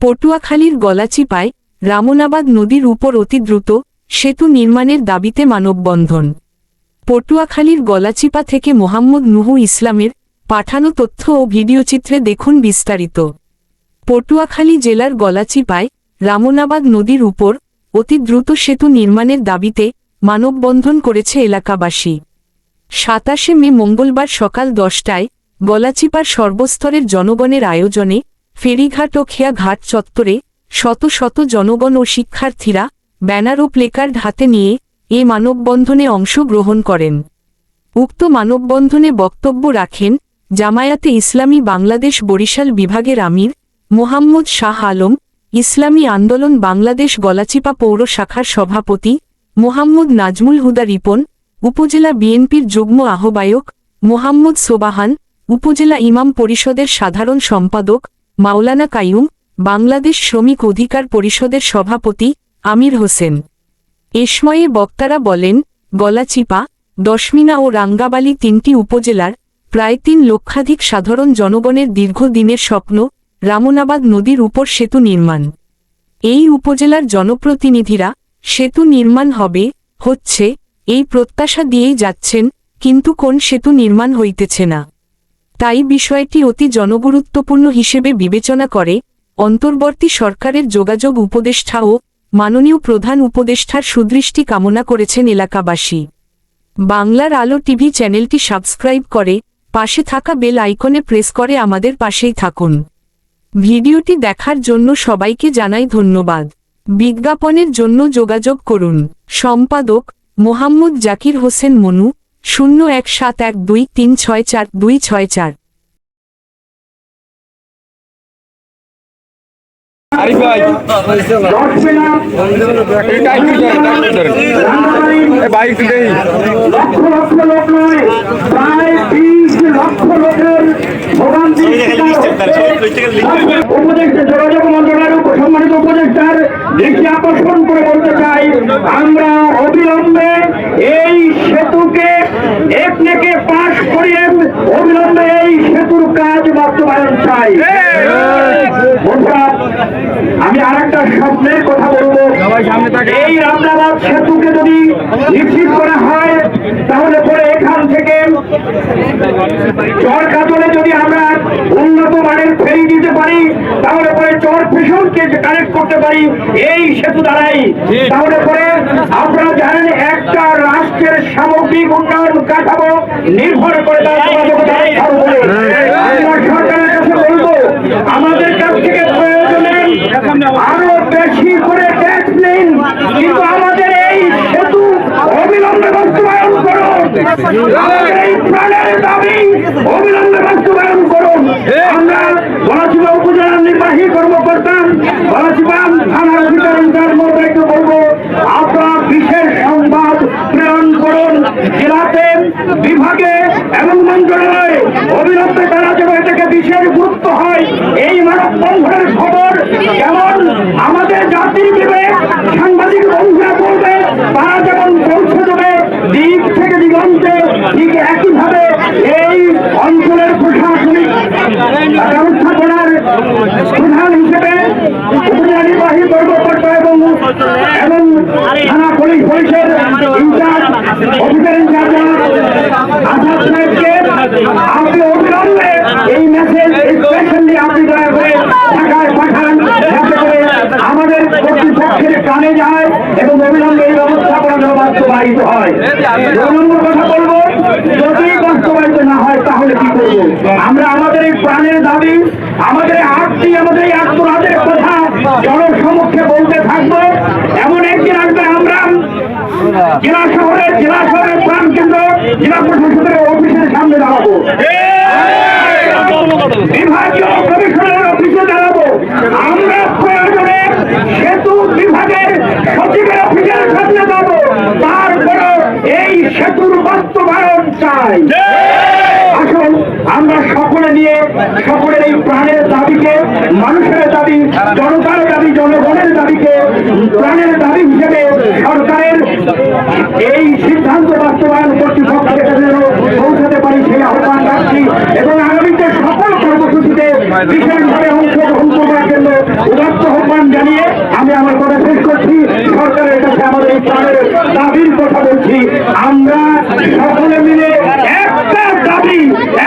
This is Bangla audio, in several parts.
পটুয়াখালীর গলাচিপায়, রামনাবাদ নদীর উপর অতি দ্রুত সেতু নির্মাণের দাবিতে মানববন্ধন। পটুয়াখালীর গলাচিপা থেকে মোহাম্মদ নুহু ইসলামের পাঠানো তথ্য ও ভিডিওচিত্রে দেখুন বিস্তারিত। পটুয়াখালী জেলার গলাচিপায়, রামনাবাদ নদীর উপর অতি দ্রুত সেতু নির্মাণের দাবিতে মানববন্ধন করেছে এলাকাবাসী। সাতাশে মে মঙ্গলবার সকাল দশটায় গলাচিপার সর্বস্তরের জনগণের আয়োজনে ফেরিঘাট ও খেয়া ঘাট চত্বরে শত শত জনগণ ও শিক্ষার্থীরা ব্যানার ও প্লেকার্ড হাতে নিয়ে এ মানববন্ধনে অংশগ্রহণ করেন। উক্ত মানববন্ধনে বক্তব্য রাখেন জামায়াতে ইসলামী বাংলাদেশ বরিশাল বিভাগের আমির মোহাম্মদ শাহ আলম, ইসলামী আন্দোলন বাংলাদেশ গলাচিপা পৌর শাখার সভাপতি মোহাম্মদ নাজমুল হুদা রিপন, উপজেলা বিএনপির যুগ্ম আহ্বায়ক মোহাম্মদ সোবাহান, উপজেলা ইমাম পরিষদের সাধারণ সম্পাদক মাওলানা কাইয়ুম, বাংলাদেশ শ্রমিক অধিকার পরিষদের সভাপতি আমির হোসেন। এ সময়ে বক্তারা বলেন গলাচিপা দশমিনা ও রাঙ্গাবালি তিনটি উপজেলার প্রায় তিন লক্ষাধিক সাধারণ জনগণের দীর্ঘদিনের স্বপ্ন রামনাবাদ নদীর উপর সেতু নির্মাণ। এই উপজেলার জনপ্রতিনিধিরা সেতু নির্মাণ হবে, হচ্ছে, এই প্রত্যাশা দিয়েই যাচ্ছেন, কিন্তু কোন সেতু নির্মাণ হইতেছে না। তাই বিষয়টি অতি জনগুরুত্বপূর্ণ হিসেবে বিবেচনা করে অন্তর্বর্তী সরকারের যোগাযোগ উপদেষ্টা ও মাননীয় প্রধান উপদেষ্টার সুদৃষ্টি কামনা করেছেন এলাকাবাসী। বাংলার আলো টিভি চ্যানেলটি সাবস্ক্রাইব করে পাশে থাকা বেল আইকনে প্রেস করে আমাদের পাশেই থাকুন। ভিডিওটি দেখার জন্য সবাইকে জানাই ধন্যবাদ। বিজ্ঞাপনের জন্য যোগাযোগ করুন। সম্পাদক মোহাম্মদ জাকির হোসেন মনু শূন্য এক সাত এক দুই তিন ছয় চার দুই ছয় চার। উপদেষ্টার দৃষ্টি আকর্ষণ করে বলতে চাই আমরা অবিলম্বে এই একনেকে পাশ করিয়ে অবিলম্বে এই সেতুর কাজ বাস্তবায়ন চাই। বন্ধুরা আমি আরেকটা স্বপ্নের কথা বলব। এই রামনাবাদ সেতুকে যদি নিশ্চিত করা হয় তাহলে পরে এখান থেকে চর কাতলে যদি আমরা উন্নত মানের ফেরি দিতে পারি তাহলে পরে চর ফেশনকে কানেক্ট করতে পারি এই সেতু দ্বারাই। তাহলে পরে আপনারা জানেন একটা সামগ্রিক উন্নয়ন কাঠামো নির্ভর করে আমাদের কাছ থেকে প্রয়োজনে আরও বেশি করে ট্যাক্স নিন, কিন্তু আমাদের এই সেতু অবিলম্বে বাস্তবায়ন করুন। এই প্রাণের দাবি অবিলম্বে বাস্তবায়ন করুন। আমরা গলাচিপা উপজেলার নির্বাহী কর্মকর্তা গলাচিপা থানার অধিকার মহোদয়কে বলব আপনারা বিশেষ সংবাদ প্রেরণ করুন জেলাতে বিভাগে এবং মন্ত্রণালয়ে অবিলম্বে তারা যেন এটাকে বিশেষ গুরুত্ব হয় এই মানব বন্ধনের খবর যেমন আমাদের জাতির বিবেক সাংবাদিক বন্ধুরা বলবে তারা যেমন পৌঁছে দেবে দিক থেকে দিগন্তে ঠিক একইভাবে এই অঞ্চলের প্রশাসনিক ব্যবস্থাপনার প্রধান হিসেবে উপজেলা নির্বাহী কর্মকর্তা এবং এবং থানা পুলিশ পুলিশের ইনচার্জ অফিসার ইনচার্জ আসাদ সাহেবকে আপনি অবিলম্বে এই মেসেজ স্পেশালি আপনি দয়া করে ঢাকায় পাঠান যাতে করে আমাদের কর্তৃপক্ষের যায় এবং অবিলম্বে এই ব্যবস্থাপনা যেন বাস্তবায়িত হয়। কথা বলব যদি বাস্তবায়িত না হয় তাহলে কি করব? আমরা আমাদের এই প্রাণের দাবি আমাদের আর্থিক আমাদের এই আত্মরাজের কথা জনসমক্ষে বলতে থাকব। এমন একদিন আসবে আমরা জেলা শহরে জেলা শহরের প্রাণ কেন্দ্র জেলা প্রশাসনের অফিসের সামনে দাঁড়াবো। বিভাগীয় কমিশনের অফিসে দাঁড়াবো। আমরা প্রয়োজনে সেতু বিভাগের সচিবের অফিসের সামনে যাব তারপরে এই সেতুর চাই আসুন আমরা সকলে নিয়ে সকলের এই প্রাণের দাবিকে মানুষের দাবি জনতার দাবি জনগণের দাবিকে প্রাণের দাবি হিসেবে সরকারের এই সিদ্ধান্ত বাস্তবায়ন কর্তৃপক্ষের কাছে যেন পৌঁছাতে পারি সেই আহ্বান রাখছি এবং আগামীতে সকল কর্মসূচিতে বিশেষভাবে অংশগ্রহণ করবার জন্য উদাত্ত জানিয়ে আমি আমার কথা শেষ করছি সরকারের কাছে আমাদের এই প্রাণের দাবির কথা বলছি আমরা সকলে মিলে একটা দাবি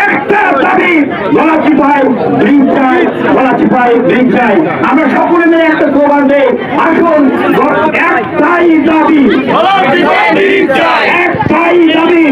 একটা দাবি গলাচি পাই ব্রিজ চাই ব্রিজ চাই। আমরা সকলে মিলে একটা স্লোগান দেই আসুন একটাই দাবি। একটাই দাবি।